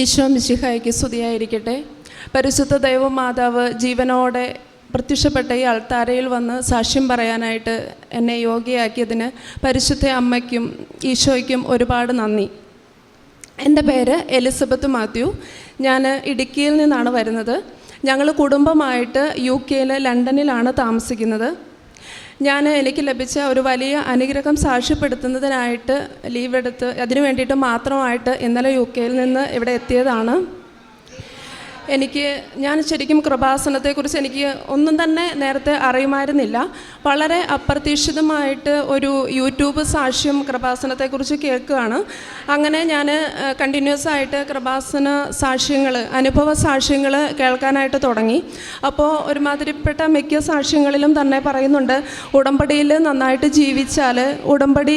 ഈശോ മിശിഹായ്ക്ക് സ്തുതിയായിരിക്കട്ടെ. പരിശുദ്ധ ദൈവമാതാവ് ജീവനോടെ പ്രത്യക്ഷപ്പെട്ട ഈ അൾത്താരയിൽ വന്ന് സാക്ഷ്യം പറയാനായിട്ട് എന്നെ യോഗ്യയാക്കിയതിന് പരിശുദ്ധ അമ്മയ്ക്കും ഈശോയ്ക്കും ഒരുപാട് നന്ദി. എന്റെ പേര് എലിസബത്ത് മാത്യു. ഞാൻ ഇടുക്കിയിൽ നിന്നാണ് വരുന്നത്. ഞങ്ങൾ കുടുംബമായിട്ട് യു കെയിൽ ലണ്ടനിലാണ് താമസിക്കുന്നത്. ഞാൻ എനിക്ക് ലഭിച്ച ഒരു വലിയ അനുഗ്രഹം സാക്ഷ്യപ്പെടുത്തുന്നതിനായിട്ട് ലീവ് എടുത്ത് അതിനു വേണ്ടിയിട്ട് മാത്രമായിട്ട് ഇന്നലെ യു കെയിൽ നിന്ന് ഇവിടെ എത്തിയതാണ്. എനിക്ക് ഞാൻ ശരിക്കും കൃപാസനത്തെക്കുറിച്ച് എനിക്ക് ഒന്നും തന്നെ നേരത്തെ അറിയുമായിരുന്നില്ല. വളരെ അപ്രതീക്ഷിതമായിട്ട് ഒരു യൂട്യൂബ് സാക്ഷ്യം കൃപാസനത്തെക്കുറിച്ച് കേൾക്കുകയാണ്. അങ്ങനെ ഞാൻ കണ്ടിന്യൂസ് ആയിട്ട് കൃപാസന സാക്ഷ്യങ്ങൾ അനുഭവ സാക്ഷ്യങ്ങൾ കേൾക്കാനായിട്ട് തുടങ്ങി. അപ്പോൾ ഒരുമാതിരിപ്പെട്ട മിക്ക സാക്ഷ്യങ്ങളിലും തന്നെ പറയുന്നുണ്ട് ഉടമ്പടിയിൽ നന്നായിട്ട് ജീവിച്ചാൽ ഉടമ്പടി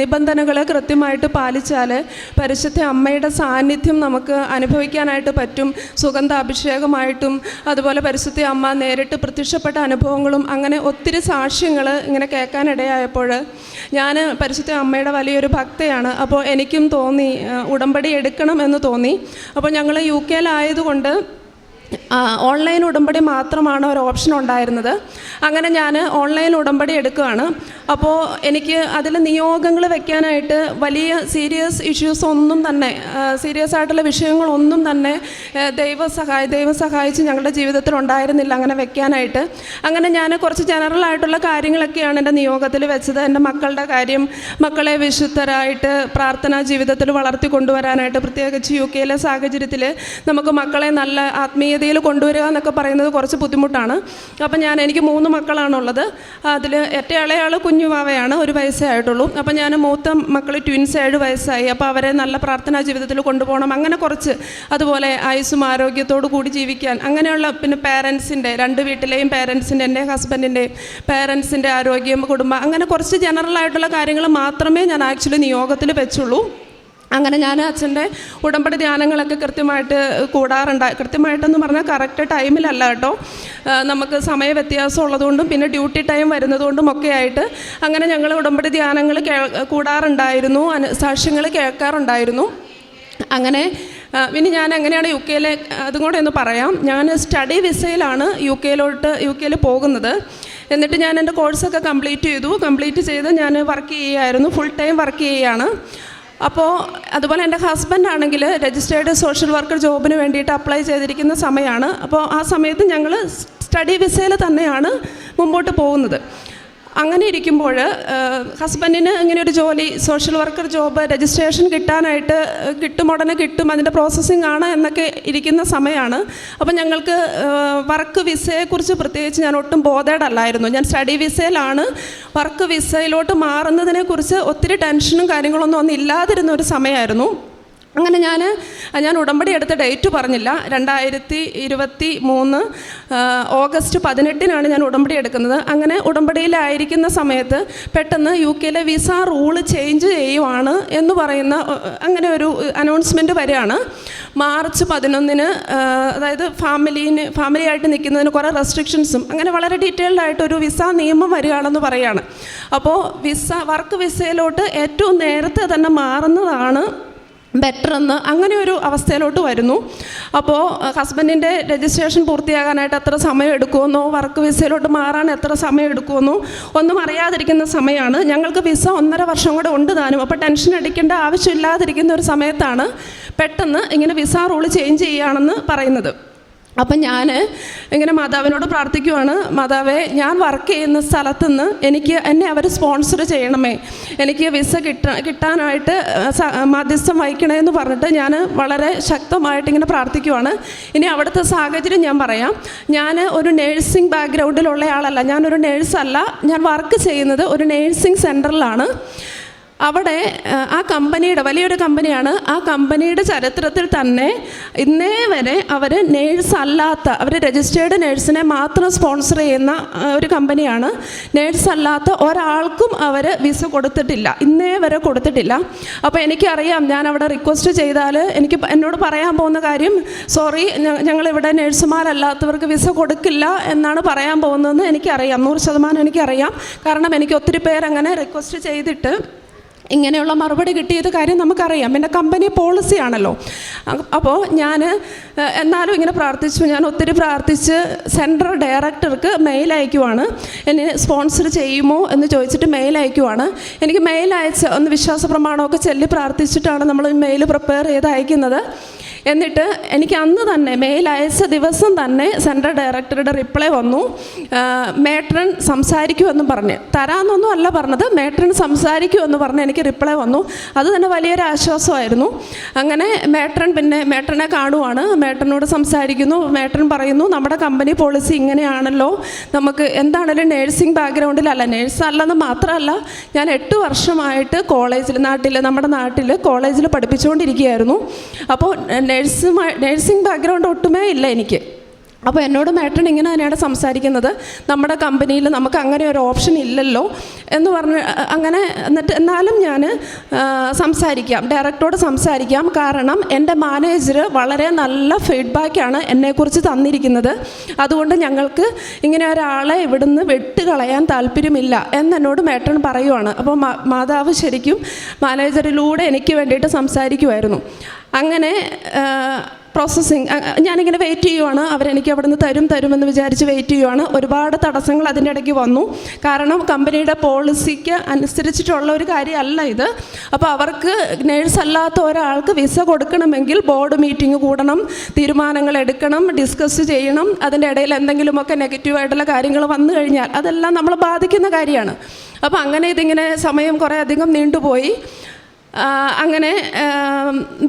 നിബന്ധനകൾ കൃത്യമായിട്ട് പാലിച്ചാൽ പരിശുദ്ധ അമ്മയുടെ സാന്നിധ്യം നമുക്ക് അനുഭവിക്കാനായിട്ട് പറ്റും. സുഗന്ധാഭിഷേകമായിട്ടും അതുപോലെ പരിശുദ്ധ അമ്മ നേരിട്ട് പ്രത്യക്ഷപ്പെട്ട അനുഭവങ്ങളും അങ്ങനെ ഒത്തിരി സാക്ഷ്യങ്ങൾ ഇങ്ങനെ കേൾക്കാനിടയായപ്പോൾ ഞാൻ പരിശുദ്ധ അമ്മയുടെ വലിയൊരു ഭക്തയാണ്. അപ്പോൾ എനിക്കും തോന്നി ഉടമ്പടി എടുക്കണം എന്ന് തോന്നി. അപ്പോൾ ഞങ്ങൾ യു കെയിലായതുകൊണ്ട് ഓൺലൈൻ ഉടമ്പടി മാത്രമാണ് ഒരു ഓപ്ഷൻ ഉണ്ടായിരുന്നത്. അങ്ങനെ ഞാൻ ഓൺലൈൻ ഉടമ്പടി എടുക്കുകയാണ്. അപ്പോൾ എനിക്ക് അതിൽ നിയോഗങ്ങൾ വെക്കാനായിട്ട് വലിയ സീരിയസ് ഇഷ്യൂസ് ഒന്നും തന്നെ സീരിയസ് ആയിട്ടുള്ള വിഷയങ്ങളൊന്നും തന്നെ ദൈവ സഹായ ദൈവം സഹായിച്ച് ഞങ്ങളുടെ ജീവിതത്തിൽ ഉണ്ടായിരുന്നില്ല അങ്ങനെ വെക്കാനായിട്ട്. അങ്ങനെ ഞാൻ കുറച്ച് ജനറൽ ആയിട്ടുള്ള കാര്യങ്ങളൊക്കെയാണ് എന്റെ നിയോഗത്തിൽ വെച്ചത്. എന്റെ മക്കളുടെ കാര്യം മക്കളെ വിശുദ്ധരായിട്ട് പ്രാർത്ഥനാ ജീവിതത്തിൽ വളർത്തി കൊണ്ടുവരാനായിട്ട് പ്രത്യേകിച്ച് യു കെയിലെ സാഹചര്യത്തിൽ നമുക്ക് മക്കളെ നല്ല ആത്മീയതയിൽ കൊണ്ടുവരിക എന്നൊക്കെ പറയുന്നത് കുറച്ച് ബുദ്ധിമുട്ടാണ്. അപ്പം ഞാൻ എനിക്ക് മൂന്ന് മക്കളാണുള്ളത്. അതിൽ ഏറ്റ ഇളയാൾ കുഞ്ഞുവാവയാണ് ഒരു വയസ്സേ ആയിട്ടുള്ളൂ. അപ്പം ഞാൻ മൂത്ത മക്കൾ ട്വിൻസ് ഏഴ് വയസ്സായി. അപ്പോൾ അവരെ നല്ല പ്രാർത്ഥനാ ജീവിതത്തിൽ കൊണ്ടുപോകണം. അങ്ങനെ കുറച്ച്. അതുപോലെ ആയുസ്സും ആരോഗ്യത്തോടു കൂടി ജീവിക്കാൻ. അങ്ങനെയുള്ള പിന്നെ പേരൻസിന്റെ രണ്ട് വീട്ടിലെയും പേരൻസിന്റെ എന്റെ ഹസ്ബൻഡിന്റെയും പേരൻസിന്റെ ആരോഗ്യം കുടുംബം അങ്ങനെ കുറച്ച് ജനറൽ ആയിട്ടുള്ള കാര്യങ്ങൾ മാത്രമേ ഞാൻ ആക്ച്വലി നിയോഗത്തിൽ വെച്ചുള്ളൂ. അങ്ങനെ ഞാൻ അച്ഛന്റെ ഉടമ്പടി ധ്യാനങ്ങളൊക്കെ കൃത്യമായിട്ട് കൂടാറുണ്ട്. കൃത്യമായിട്ടെന്ന് പറഞ്ഞാൽ കറക്റ്റ് ടൈമിലല്ല കേട്ടോ. നമുക്ക് സമയ വ്യത്യാസം ഉള്ളതുകൊണ്ടും പിന്നെ ഡ്യൂട്ടി ടൈം വരുന്നതുകൊണ്ടും ഒക്കെ ആയിട്ട് അങ്ങനെ ഞങ്ങൾ ഉടമ്പടി ധ്യാനങ്ങൾ കേ കൂടാറുണ്ടായിരുന്നു. സാക്ഷ്യങ്ങൾ കേൾക്കാറുണ്ടായിരുന്നു. അങ്ങനെ പിന്നെ ഞാൻ എങ്ങനെയാണ് യു കെയിലെ അതും കൂടെ ഒന്ന് പറയാം. ഞാൻ സ്റ്റഡി വിസയിലാണ് യു കെയിലോട്ട് യു കെയിൽ പോകുന്നത്. എന്നിട്ട് ഞാൻ എന്റെ കോഴ്സൊക്കെ കംപ്ലീറ്റ് ചെയ്തു. കംപ്ലീറ്റ് ചെയ്ത് ഞാൻ വർക്ക് ചെയ്യുകയായിരുന്നു. ഫുൾ ടൈം വർക്ക് ചെയ്യുകയാണ്. അപ്പോൾ അതുപോലെ എന്റെ ഹസ്ബൻഡ് ആണെങ്കിൽ രജിസ്റ്റേർഡ് സോഷ്യൽ വർക്കർ ജോബിന് വേണ്ടിയിട്ട് അപ്ലൈ ചെയ്തിരിക്കുന്ന സമയമാണ് അപ്പോൾ ആ സമയത്ത് ഞങ്ങൾ സ്റ്റഡി വിസയിൽ തന്നെയാണ് മുമ്പോട്ട് പോകുന്നത്. അങ്ങനെ ഇരിക്കുമ്പോൾ ഹസ്ബൻഡിന് ഇങ്ങനെ ഒരു ജോലി സോഷ്യൽ വർക്കർ ജോബ് രജിസ്ട്രേഷൻ കിട്ടാനായിട്ട് കിട്ടും ഉടനെ കിട്ടും അതിന്റെ പ്രോസസ്സിംഗ് ആണ് എന്നൊക്കെ ഇരിക്കുന്ന സമയമാണ്. അപ്പം ഞങ്ങൾക്ക് വർക്ക് വിസയെക്കുറിച്ച് പ്രത്യേകിച്ച് ഞാൻ ഒട്ടും ബോധേഡല്ലായിരുന്നു. ഞാൻ സ്റ്റഡി വിസയിലാണ്. വർക്ക് വിസയിലോട്ട് മാറുന്നതിനെക്കുറിച്ച് ഒത്തിരി ടെൻഷനും കാര്യങ്ങളൊന്നും ഒന്നും ഇല്ലാതിരുന്ന ഒരു സമയമായിരുന്നു. അങ്ങനെ ഞാൻ ഞാൻ ഉടമ്പടി എടുത്ത ഡേറ്റ് പറഞ്ഞില്ല. രണ്ടായിരത്തി ഇരുപത്തി മൂന്ന് ഓഗസ്റ്റ് പതിനെട്ടിനാണ് ഞാൻ ഉടമ്പടി എടുക്കുന്നത്. അങ്ങനെ ഉടമ്പടിയിലായിരിക്കുന്ന സമയത്ത് പെട്ടെന്ന് യു കെയിലെ വിസ റൂൾ ചേഞ്ച് ചെയ്യുവാണ് എന്ന് പറയുന്ന അങ്ങനെ ഒരു അനൗൺസ്മെന്റ് വരികയാണ്. മാർച്ച് പതിനൊന്നിന് അതായത് ഫാമിലിന് ഫാമിലി ആയിട്ട് നിൽക്കുന്നതിന് കുറേ റെസ്ട്രിക്ഷൻസും അങ്ങനെ വളരെ ഡീറ്റെയിൽഡ് ആയിട്ട് ഒരു വിസ നിയമം വരികയാണെന്ന് പറയുകയാണ്. അപ്പോൾ വിസ വർക്ക് വിസയിലോട്ട് ഏറ്റവും നേരത്തെ തന്നെ മാറുന്നതാണ് ബെറ്റർ എന്ന് അങ്ങനെ ഒരു അവസ്ഥയിലോട്ട് വരുന്നു. അപ്പോൾ ഹസ്ബൻഡിന്റെ രജിസ്ട്രേഷൻ പൂർത്തിയാകാനായിട്ട് എത്ര സമയം എടുക്കുമെന്നോ വർക്ക് വിസയിലോട്ട് മാറാൻ എത്ര സമയം എടുക്കുമെന്നോ ഒന്നും അറിയാതിരിക്കുന്ന സമയമാണ്. ഞങ്ങൾക്ക് വിസ ഒന്നര വർഷം കൂടെ ഉണ്ട് താനും. അപ്പോൾ ടെൻഷൻ അടിക്കേണ്ട ആവശ്യമില്ലാതിരിക്കുന്ന ഒരു സമയത്താണ് പെട്ടെന്ന് ഇങ്ങനെ വിസ റൂൾ ചേഞ്ച് ചെയ്യുകയാണെന്ന് പറയുന്നത്. അപ്പം ഞാൻ ഇങ്ങനെ മാതാവിനോട് പ്രാർത്ഥിക്കുവാണ്. മാതാവേ ഞാൻ വർക്ക് ചെയ്യുന്ന സ്ഥലത്തുനിന്ന് എനിക്ക് എന്നെ അവർ സ്പോൺസർ ചെയ്യണമേ. എനിക്ക് വിസ കിട്ട കിട്ടാനായിട്ട് മധ്യസ്ഥം മാധ്യസ്ഥം വഹിക്കണേ എന്ന് പറഞ്ഞിട്ട് ഞാൻ വളരെ ശക്തമായിട്ട് ഇങ്ങനെ പ്രാർത്ഥിക്കുവാണ്. ഇനി അവിടുത്തെ സാഹചര്യം ഞാൻ പറയാം. ഞാൻ ഒരു നേഴ്സിംഗ് ബാക്ക്ഗ്രൗണ്ടിലുള്ള ആളല്ല. ഞാനൊരു നേഴ്സല്ല ഞാൻ വർക്ക് ചെയ്യുന്നത് ഒരു നേഴ്സിംഗ് സെന്ററിലാണ് അവിടെ ആ, കമ്പനിയുടെ വലിയൊരു കമ്പനിയാണ്. ആ കമ്പനിയുടെ ചരിത്രത്തിൽ തന്നെ ഇന്നേ വരെ അവർ നേഴ്സ് അല്ലാത്ത അവർ രജിസ്റ്റേർഡ് നേഴ്സിനെ മാത്രം സ്പോൺസർ ചെയ്യുന്ന ഒരു കമ്പനിയാണ്. നേഴ്സ് അല്ലാത്ത ഒരാൾക്കും അവർ വിസ കൊടുത്തിട്ടില്ല. ഇന്നേ വരെ കൊടുത്തിട്ടില്ല. അപ്പോൾ എനിക്കറിയാം ഞാൻ അവിടെ റിക്വസ്റ്റ് ചെയ്താൽ എനിക്ക് എന്നോട് പറയാൻ പോകുന്ന കാര്യം സോറി ഞങ്ങളിവിടെ നേഴ്സുമാരല്ലാത്തവർക്ക് വിസ കൊടുക്കില്ല എന്നാണ് പറയാൻ പോകുന്നതെന്ന് എനിക്കറിയാം. നൂറ് ശതമാനം എനിക്കറിയാം. കാരണം എനിക്ക് ഒത്തിരി പേരങ്ങനെ റിക്വസ്റ്റ് ചെയ്തിട്ട് ഇങ്ങനെയുള്ള മറുപടി കിട്ടിയത് കാര്യം നമുക്കറിയാം. എന്റെ കമ്പനി പോളിസി ആണല്ലോ. അപ്പോൾ ഞാൻ എന്നാലും ഇങ്ങനെ പ്രാർത്ഥിച്ചു. ഞാൻ ഒത്തിരി പ്രാർത്ഥിച്ച് സെൻട്രൽ ഡയറക്ടർക്ക് മെയിൽ അയക്കുവാണ്. എന്നെ സ്പോൺസർ ചെയ്യുമോ എന്ന് ചോദിച്ചിട്ട് മെയിൽ അയക്കുവാണ്. എനിക്ക് മെയിൽ അയച്ച് ഒന്ന് വിശ്വാസ പ്രമാണമൊക്കെ ചൊല്ലി പ്രാർത്ഥിച്ചിട്ടാണ് നമ്മൾ മെയിൽ പ്രിപ്പയർ ചെയ്ത് അയക്കുന്നത്. എന്നിട്ട് എനിക്ക് അന്ന് തന്നെ മെയിൽ അയച്ച ദിവസം തന്നെ സെൻട്രൽ ഡയറക്ടറുടെ റിപ്ലൈ വന്നു. മേട്രൻ സംസാരിക്കുമെന്നും പറഞ്ഞ്. തരാമെന്നൊന്നും അല്ല പറഞ്ഞത്. മേട്രൻ സംസാരിക്കുമെന്ന് പറഞ്ഞ് എനിക്ക് റിപ്ലൈ വന്നു. അത് തന്നെ വലിയൊരു ആശ്വാസമായിരുന്നു. അങ്ങനെ മേട്രൻ പിന്നെ മേട്രനെ കാണുവാണ്. മേട്രനോട് സംസാരിക്കുന്നു. മേട്രൻ പറയുന്നു നമ്മുടെ കമ്പനി പോളിസി ഇങ്ങനെയാണല്ലോ. നമുക്ക് എന്താണേലും നേഴ്സിംഗ് ബാക്ക്ഗ്രൗണ്ടിലല്ല നേഴ്സ് അല്ലെന്ന് മാത്രമല്ല ഞാൻ എട്ട് വർഷമായിട്ട് കോളേജിൽ നാട്ടിൽ നമ്മുടെ നാട്ടിൽ കോളേജിൽ പഠിപ്പിച്ചുകൊണ്ടിരിക്കുകയായിരുന്നു. അപ്പോൾ നേഴ്സുമായി നേഴ്സിംഗ് ബാക്ക്ഗ്രൗണ്ട് ഒട്ടുമേ ഇല്ല എനിക്ക്. അപ്പോൾ എന്നോട് മേട്ടൻ ഇങ്ങനെ തന്നെയാണ് സംസാരിക്കുന്നത്. നമ്മുടെ കമ്പനിയിൽ നമുക്ക് അങ്ങനെ ഒരു ഓപ്ഷൻ ഇല്ലല്ലോ എന്ന് പറഞ്ഞ് അങ്ങനെ എന്നിട്ട് എന്നാലും ഞാൻ സംസാരിക്കാം. ഡയറക്ടറോട് സംസാരിക്കാം. കാരണം എന്റെ മാനേജർ വളരെ നല്ല ഫീഡ്ബാക്കാണ് എന്നെക്കുറിച്ച് തന്നിരിക്കുന്നത്. അതുകൊണ്ട് ഞങ്ങൾക്ക് ഇങ്ങനെ ഒരാളെ ഇവിടുന്ന് വെട്ടുകളയാൻ താല്പര്യമില്ല എന്നെന്നോട് മേട്ടൻ പറയുവാണ്. അപ്പോൾ മാതാവ് ശരിക്കും മാനേജറിലൂടെ എനിക്ക് വേണ്ടിയിട്ട് സംസാരിക്കുമായിരുന്നു അങ്ങനെ പ്രോസസ്സിങ് ഞാനിങ്ങനെ വെയിറ്റ് ചെയ്യുവാണ്. അവരെനിക്ക് അവിടുന്ന് തരും തരുമെന്ന് വിചാരിച്ച് വെയിറ്റ് ചെയ്യുവാണ്. ഒരുപാട് തടസ്സങ്ങൾ അതിന്റെ ഇടയ്ക്ക് വന്നു. കാരണം കമ്പനിയുടെ പോളിസിക്ക് അനുസരിച്ചിട്ടുള്ള ഒരു കാര്യമല്ല ഇത്. അപ്പോൾ അവർക്ക് നേഴ്സ് അല്ലാത്ത ഒരാൾക്ക് വിസ കൊടുക്കണമെങ്കിൽ ബോർഡ് മീറ്റിംഗ് കൂടണം തീരുമാനങ്ങൾ എടുക്കണം ഡിസ്കസ് ചെയ്യണം. അതിന്റെ ഇടയിൽ എന്തെങ്കിലുമൊക്കെ നെഗറ്റീവായിട്ടുള്ള കാര്യങ്ങൾ വന്നു കഴിഞ്ഞാൽ അതെല്ലാം നമ്മൾ ബാധിക്കുന്ന കാര്യമാണ്. അപ്പോൾ അങ്ങനെ ഇതിങ്ങനെ സമയം കുറേ അധികം നീണ്ടുപോയി. അങ്ങനെ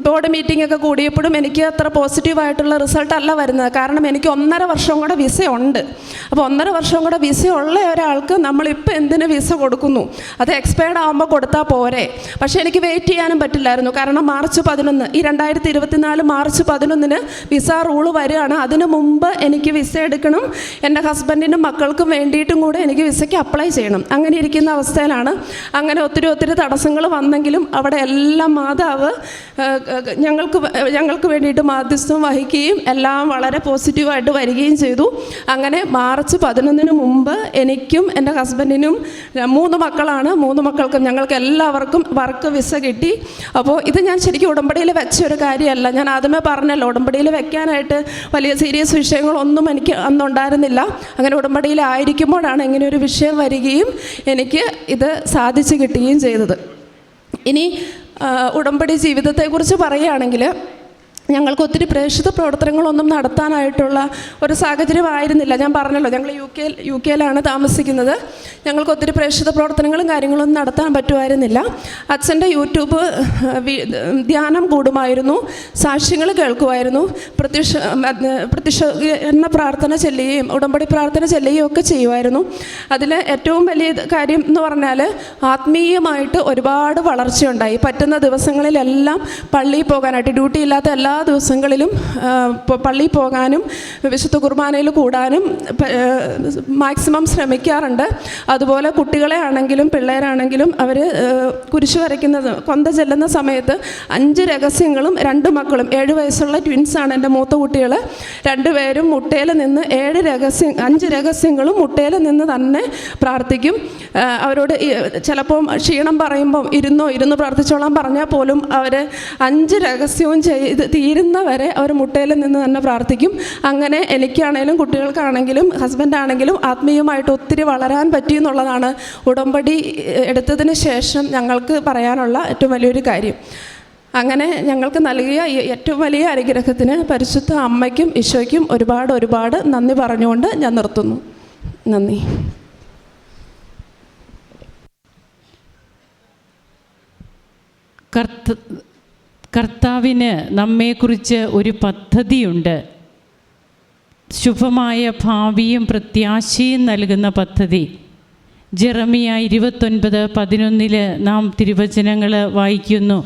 ബോർഡ് മീറ്റിംഗ് ഒക്കെ കൂടിയപ്പോഴും എനിക്ക് അത്ര പോസിറ്റീവായിട്ടുള്ള റിസൾട്ട് അല്ല വരുന്നത്. കാരണം എനിക്ക് ഒന്നര വർഷം കൂടെ വിസ ഉണ്ട്. അപ്പോൾ ഒന്നര വർഷം കൂടെ വിസ ഉള്ള ഒരാൾക്ക് നമ്മളിപ്പോൾ എന്തിന് വിസ കൊടുക്കുന്നു? അത് എക്സ്പയർഡ് ആകുമ്പോൾ കൊടുത്താൽ പോരെ. പക്ഷേ എനിക്ക് വെയിറ്റ് ചെയ്യാനും പറ്റില്ലായിരുന്നു. കാരണം മാർച്ച് പതിനൊന്ന് ഈ രണ്ടായിരത്തി ഇരുപത്തിനാല് മാർച്ച് പതിനൊന്നിന് വിസ റൂൾ വരികയാണ്. അതിനു മുമ്പ് എനിക്ക് വിസ എടുക്കണം. എന്റെ ഹസ്ബൻഡിനും മക്കൾക്കും വേണ്ടിയിട്ടും കൂടെ എനിക്ക് വിസയ്ക്ക് അപ്ലൈ ചെയ്യണം. അങ്ങനെ ഇരിക്കുന്ന അവസ്ഥയിലാണ്. അങ്ങനെ ഒത്തിരി ഒത്തിരി തടസ്സങ്ങൾ വന്നെങ്കിലും അവിടെ എല്ലാം മാതാവ് ഞങ്ങൾക്ക് ഞങ്ങൾക്ക് വേണ്ടിയിട്ട് മാധ്യസ്ഥം വഹിക്കുകയും എല്ലാം വളരെ പോസിറ്റീവായിട്ട് വരികയും ചെയ്തു. അങ്ങനെ മാർച്ച് പതിനൊന്നിന് മുമ്പ് എനിക്കും എന്റെ ഹസ്ബൻഡിനും മൂന്ന് മക്കളാണ്. മൂന്ന് മക്കൾക്കും ഞങ്ങൾക്ക് എല്ലാവർക്കും വർക്ക് വിസ കിട്ടി. അപ്പോൾ ഇത് ഞാൻ ശരിക്കും ഉടമ്പടിയിൽ വെച്ച ഒരു കാര്യമല്ല. ഞാൻ ആദ്യമേ പറഞ്ഞല്ലോ ഉടമ്പടിയിൽ വെക്കാനായിട്ട് വലിയ സീരിയസ് വിഷയങ്ങളൊന്നും എനിക്ക് അന്നുണ്ടായിരുന്നില്ല. അങ്ങനെ ഉടമ്പടിയിലായിരിക്കുമ്പോഴാണ് ഇങ്ങനെ ഒരു വിഷയം വരികയും എനിക്ക് ഇത് സാധിച്ചു കിട്ടുകയും ചെയ്തത്. ഇനി ഉടമ്പടി ജീവിതത്തെക്കുറിച്ച് പറയുകയാണെങ്കിൽ ഞങ്ങൾക്ക് ഒത്തിരി പ്രേക്ഷിത പ്രവർത്തനങ്ങളൊന്നും നടത്താനായിട്ടുള്ള ഒരു സാഹചര്യമായിരുന്നില്ല. ഞാൻ പറഞ്ഞല്ലോ ഞങ്ങൾ യു കെ യു കെയിലാണ് താമസിക്കുന്നത്. ഞങ്ങൾക്ക് ഒത്തിരി പ്രേക്ഷിത പ്രവർത്തനങ്ങളും കാര്യങ്ങളൊന്നും നടത്താൻ പറ്റുമായിരുന്നില്ല. അച്ഛന്റെ യൂട്യൂബ് ധ്യാനം കൂടുമായിരുന്നു. സാക്ഷ്യങ്ങൾ കേൾക്കുമായിരുന്നു. പ്രത്യക്ഷ പ്രത്യക്ഷ എന്ന പ്രാർത്ഥന ചെല്ലുകയും ഉടമ്പടി പ്രാർത്ഥന ചെല്ലുകയും ഒക്കെ ചെയ്യുമായിരുന്നു. അതിൽ ഏറ്റവും വലിയ കാര്യം എന്ന് പറഞ്ഞാൽ ആത്മീയമായിട്ട് ഒരുപാട് വളർച്ചയുണ്ടായി. പറ്റുന്ന ദിവസങ്ങളിലെല്ലാം പള്ളിയിൽ പോകാനായിട്ട് ഡ്യൂട്ടി ഇല്ലാത്ത എല്ലാ ദിവസങ്ങളിലും പള്ളിയിൽ പോകാനും വിശുദ്ധ കുർബാനയിൽ കൂടാനും മാക്സിമം ശ്രമിക്കാറുണ്ട്. അതുപോലെ കുട്ടികളെ ആണെങ്കിലും പിള്ളേരാണെങ്കിലും അവർ കുരിശ് വരയ്ക്കുന്നത് കൊന്ത ചെല്ലുന്ന സമയത്ത് അഞ്ച് രഹസ്യങ്ങളും രണ്ട് മക്കളും ഏഴ് വയസ്സുള്ള ട്വിൻസാണ് എന്റെ മൂത്ത കുട്ടികൾ രണ്ടുപേരും മുട്ടയിൽ നിന്ന് ഏഴ് രഹസ്യം അഞ്ച് രഹസ്യങ്ങളും മുട്ടയിൽ നിന്ന് തന്നെ പ്രാർത്ഥിക്കും. അവരോട് ചിലപ്പം ക്ഷീണം പറയുമ്പം ഇരുന്നോ ഇരുന്ന് പ്രാർത്ഥിച്ചോളാം പറഞ്ഞാൽ പോലും അവർ അഞ്ച് രഹസ്യവും ചെയ്ത് തീരുന്നവരെ അവർ മുട്ടയിൽ നിന്ന് തന്നെ പ്രാർത്ഥിക്കും. അങ്ങനെ എനിക്കാണേലും കുട്ടികൾക്കാണെങ്കിലും ഹസ്ബൻഡാണെങ്കിലും ആത്മീയമായിട്ട് ഒത്തിരി വളരാൻ പറ്റി എന്നുള്ളതാണ് ഉടമ്പടി എടുത്തതിന് ശേഷം ഞങ്ങൾക്ക് പറയാനുള്ള ഏറ്റവും വലിയൊരു കാര്യം. അങ്ങനെ ഞങ്ങൾക്ക് നൽകിയ ഏറ്റവും വലിയ അനുഗ്രഹത്തിന് പരിശുദ്ധ അമ്മയ്ക്കും ഈശോയ്ക്കും ഒരുപാട് ഒരുപാട് നന്ദി പറഞ്ഞുകൊണ്ട് ഞാൻ നിർത്തുന്നു. നന്ദി. കർത്ത കർത്താവിന് നമ്മെക്കുറിച്ച് ഒരു പദ്ധതിയുണ്ട്. ശുഭമായ ഭാവിയും പ്രത്യാശയും നൽകുന്ന പദ്ധതി. ജെറമിയ ഇരുപത്തൊൻപത് പതിനൊന്നിൽ നാം തിരുവചനങ്ങൾ വായിക്കുന്നു.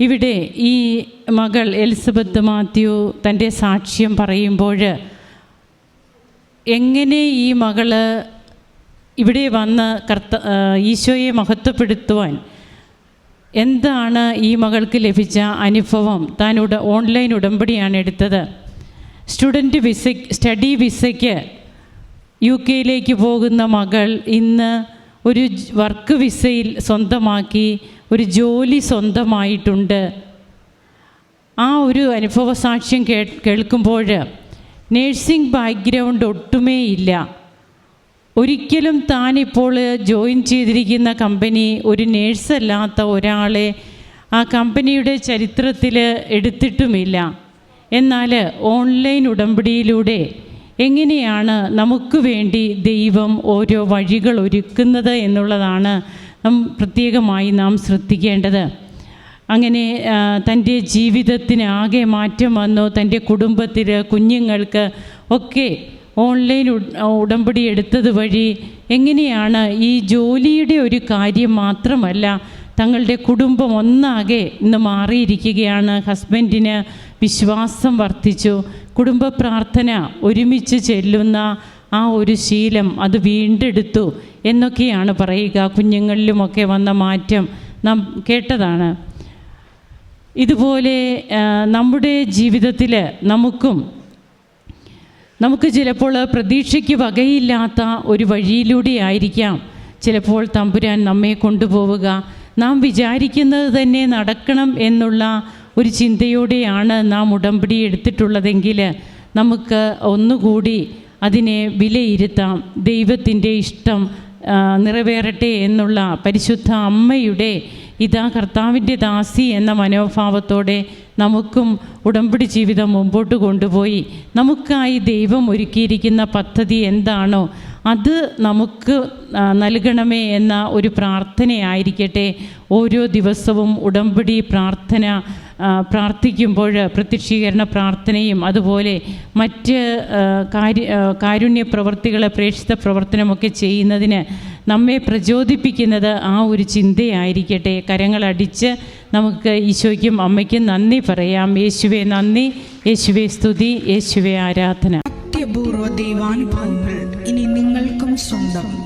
ഇവിടെ ഈ മകൾ എലിസബത്ത് മാത്യു തന്റെ സാക്ഷ്യം പറയുമ്പോൾ എങ്ങനെ ഈ മകൾ ഇവിടെ വന്ന് കർത്ത ഈശോയെ മഹത്വപ്പെടുത്തുവാൻ എന്താണ് ഈ മകൾക്ക് ലഭിച്ച അനുഭവം? താൻ ഉട ഓൺലൈൻ ഉടമ്പടിയാണ് എടുത്തത്. സ്റ്റുഡന്റ് വിസ സ്റ്റഡി വിസയ്ക്ക് യു കെയിലേക്ക് പോകുന്ന മകൾ ഇന്ന് ഒരു വർക്ക് വിസയിൽ സ്വന്തമാക്കി ഒരു ജോലി സ്വന്തമായിട്ടുണ്ട്. ആ ഒരു അനുഭവ സാക്ഷ്യം കേൾക്കുമ്പോൾ നേഴ്സിംഗ് ബാക്ക്ഗ്രൗണ്ട് ഒട്ടുമേ ഇല്ല. ഒരിക്കലും താനിപ്പോൾ ജോയിൻ ചെയ്തിരിക്കുന്ന കമ്പനി ഒരു നേഴ്സല്ലാത്ത ഒരാളെ ആ കമ്പനിയുടെ ചരിത്രത്തിൽ എടുത്തിട്ടുമില്ല. എന്നാൽ ഓൺലൈൻ ഉടമ്പടിയിലൂടെ എങ്ങനെയാണ് നമുക്ക് വേണ്ടി ദൈവം ഓരോ വഴികൾ ഒരുക്കുന്നത് എന്നുള്ളതാണ് പ്രത്യേകമായി നാം ശ്രദ്ധിക്കേണ്ടത്. അങ്ങനെ തന്റെ ജീവിതത്തിന് ആകെ മാറ്റം വന്നു തന്റെ കുടുംബത്തിൽ കുഞ്ഞുങ്ങൾക്ക് ഒക്കെ ഓൺലൈൻ ഉടമ്പടി എടുത്തത് വഴി എങ്ങനെയാണ് ഈ ജോലിയുടെ ഒരു കാര്യം മാത്രമല്ല തങ്ങളുടെ കുടുംബം ഒന്നാകെ ഇന്ന് മാറിയിരിക്കുകയാണ്. ഹസ്ബൻഡിന് വിശ്വാസം വർദ്ധിച്ചു. കുടുംബ പ്രാർത്ഥന ഒരുമിച്ച് ചെല്ലുന്ന ആ ഒരു ശീലം അത് വീണ്ടെടുത്തു എന്നൊക്കെയാണ് പറയുക. കുഞ്ഞുങ്ങളിലുമൊക്കെ വന്ന മാറ്റം നാം കേട്ടതാണ്. ഇതുപോലെ നമ്മുടെ ജീവിതത്തിൽ നമുക്കും നമുക്ക് ചിലപ്പോൾ പ്രതീക്ഷയ്ക്ക് വകയില്ലാത്ത ഒരു വഴിയിലൂടെ ആയിരിക്കാം. ചിലപ്പോൾ തമ്പുരാൻ നമ്മെ കൊണ്ടുപോവുക. നാം വിചാരിക്കുന്നത് തന്നെ നടക്കണം എന്നുള്ള ഒരു ചിന്തയോടെയാണ് നാം ഉടമ്പടി എടുത്തിട്ടുള്ളതെങ്കിൽ നമുക്ക് ഒന്നുകൂടി അതിനെ വിലയിരുത്താം. ദൈവത്തിന്റെ ഇഷ്ടം നിറവേറട്ടെ എന്നുള്ള പരിശുദ്ധ അമ്മയുടെ ഇതാ കർത്താവിന്റെ ദാസി എന്ന മനോഭാവത്തോടെ നമുക്കും ഉടമ്പടി ജീവിതം മുമ്പോട്ട് കൊണ്ടുപോയി. നമുക്കായി ദൈവം ഒരുക്കിയിരിക്കുന്ന പദ്ധതി എന്താണോ അത് നമുക്ക് നൽകണമേ എന്ന ഒരു പ്രാർത്ഥനയായിരിക്കട്ടെ. ഓരോ ദിവസവും ഉടമ്പടി പ്രാർത്ഥന പ്രാർത്ഥിക്കുമ്പോൾ പ്രത്യക്ഷീകരണ പ്രാർത്ഥനയും അതുപോലെ മറ്റ് കാര്യ കാരുണ്യ പ്രവർത്തികളെ പ്രേക്ഷിത പ്രവർത്തനമൊക്കെ ചെയ്യുന്നതിന് നമ്മെ പ്രചോദിപ്പിക്കുന്നത് ആ ഒരു ചിന്തയായിരിക്കട്ടെ. കരങ്ങളടിച്ച് നമുക്ക് ഈശോയ്ക്കും അമ്മയ്ക്കും നന്ദി പറയാം. യേശുവെ നന്ദി യേശുവെ സ്തുതി യേശുവെ ആരാധന. അത്യപൂർവ ദൈവാനുഭവങ്ങൾ ഇനി നിങ്ങൾക്കും സ്വന്തം.